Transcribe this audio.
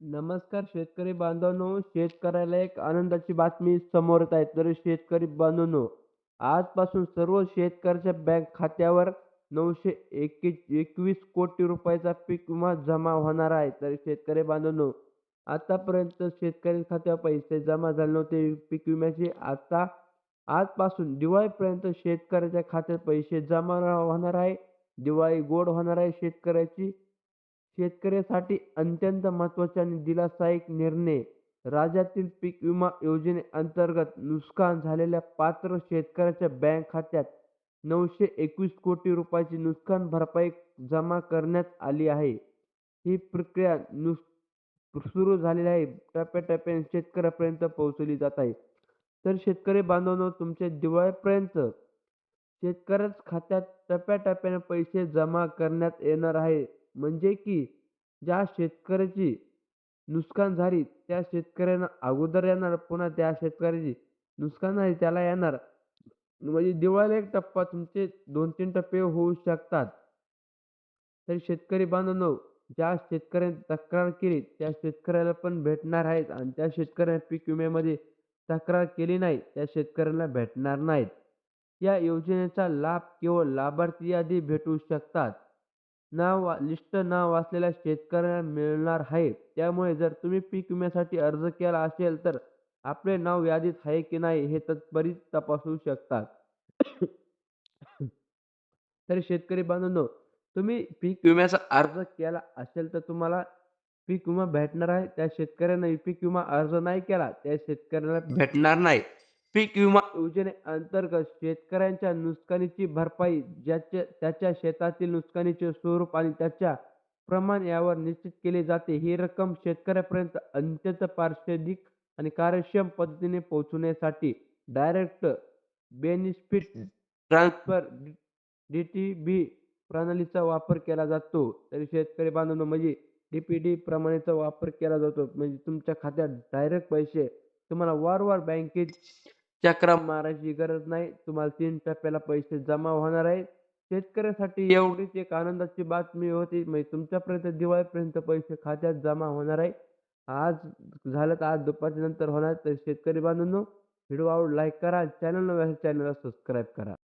नमस्कार शेतकरी बांधवांनो शेतकऱ्याला एक आनंदाची बातमी समोर येत आहे. तर शेतकरी बांधवांनो आजपासून सर्व शेतकऱ्याच्या बँक खात्यावर नऊशे एके एकवीस कोटी रुपयाचा पीक विमा जमा होणार आहे. तर शेतकरी बांधवांनो आतापर्यंत शेतकरी खात्यावर पैसे जमा झाले नव्हते. पीक विम्याचे आता आजपासून दिवाळीपर्यंत शेतकऱ्याच्या खात्यात पैसे जमा होणार आहे. दिवाळी गोड होणार आहे. शेतकऱ्याची शेतकऱ्यासाठी अत्यंत महत्त्वाचा आणि दिलासादायक निर्णय. राज्यातील पीक विमा योजनेअंतर्गत नुकसान झालेल्या पात्र शेतकऱ्याच्या बँक खात्यात नऊशे एकवीस कोटी रुपयाची नुकसान भरपाई जमा करण्यात आली आहे. ही प्रक्रिया नुस सुरू झालेली आहे. टप्प्याटप्प्याने शेतकऱ्यापर्यंत पोहोचली जात आहे. तर शेतकरी बांधवांनो तुमच्या दिवाळीपर्यंत शेतकऱ्याच खात्यात टप्प्याटप्प्याने पैसे जमा करण्यात येणार आहे. म्हणजे की ज्या शेतकऱ्याची नुकसान झाली त्या शेतकऱ्यांना अगोदर येणार पुन्हा त्या शेतकऱ्याची नुकसान झाली त्याला येणार. म्हणजे दिवाळीला एक टप्पा तुमचे दोन तीन टप्पे होऊ शकतात. तर शेतकरी बांधवांनो ज्या शेतकऱ्याने तक्रार केली त्या शेतकऱ्याला पण भेटणार आहेत आणि त्या शेतकऱ्याने पीक विम्यामध्ये तक्रार केली नाही त्या शेतकऱ्याला भेटणार नाहीत. या योजनेचा लाभ केवळ लाभार्थी यादी भेटू शकतात. नाव लिस्ट नाव असलेल्या शेतकऱ्यांना मिळणार आहे त्यामुळे जर तुम्ही पीक विम्यासाठी अर्ज केला असेल तर आपले नाव यादीत आहे की नाही हे त्वरित तपासू शकता तर शेतकरी बांधवांनो तुम्ही पीक विम्याचा अर्ज केला असेल तर तुम्हाला पीक विमा भेटणार आहे. त्या शेतकऱ्यांना पीक विमा अर्ज नाही केला त्या शेतकऱ्याला भेटणार नाही. पीक विमा योजनेअंतर्गत शेतकऱ्यांच्या नुकसानीची भरपाई ज्याच्या त्याच्या शेतातील नुकसानीचे स्वरूप आणि त्याच्या प्रमाण यावर निश्चित केले जाते. ही रक्कम शेतकऱ्यापर्यंत अत्यंत पारदर्शक आणि कार्यक्षम पद्धतीने पोहोचवण्यासाठी direct benefit transfer D T B प्रणालीचा वापर केला जातो. तरी शेतकरी बांधवांनो म्हणजे डी पी डी प्रणालीचा वापर केला जातो. म्हणजे तुमच्या खात्यात डायरेक्ट पैसे तुम्हाला वारंवार बँकेत चक्रा मारायची गरज नाही. तुम्हाला तीन टप्प्याला पैसे जमा होणार आहे शेतकऱ्यासाठी एवढीच एक आनंदाची बातमी होती. म्हणजे तुमच्यापर्यंत दिवाळीपर्यंत पैसे खात्यात जमा होणार आहे. आज झालं तर आज दुपारच्या नंतर होणार तर शेतकरी बांधवांनो व्हिडिओ आवड लाईक करा. चॅनल नव्या चॅनलला सबस्क्राईब करा.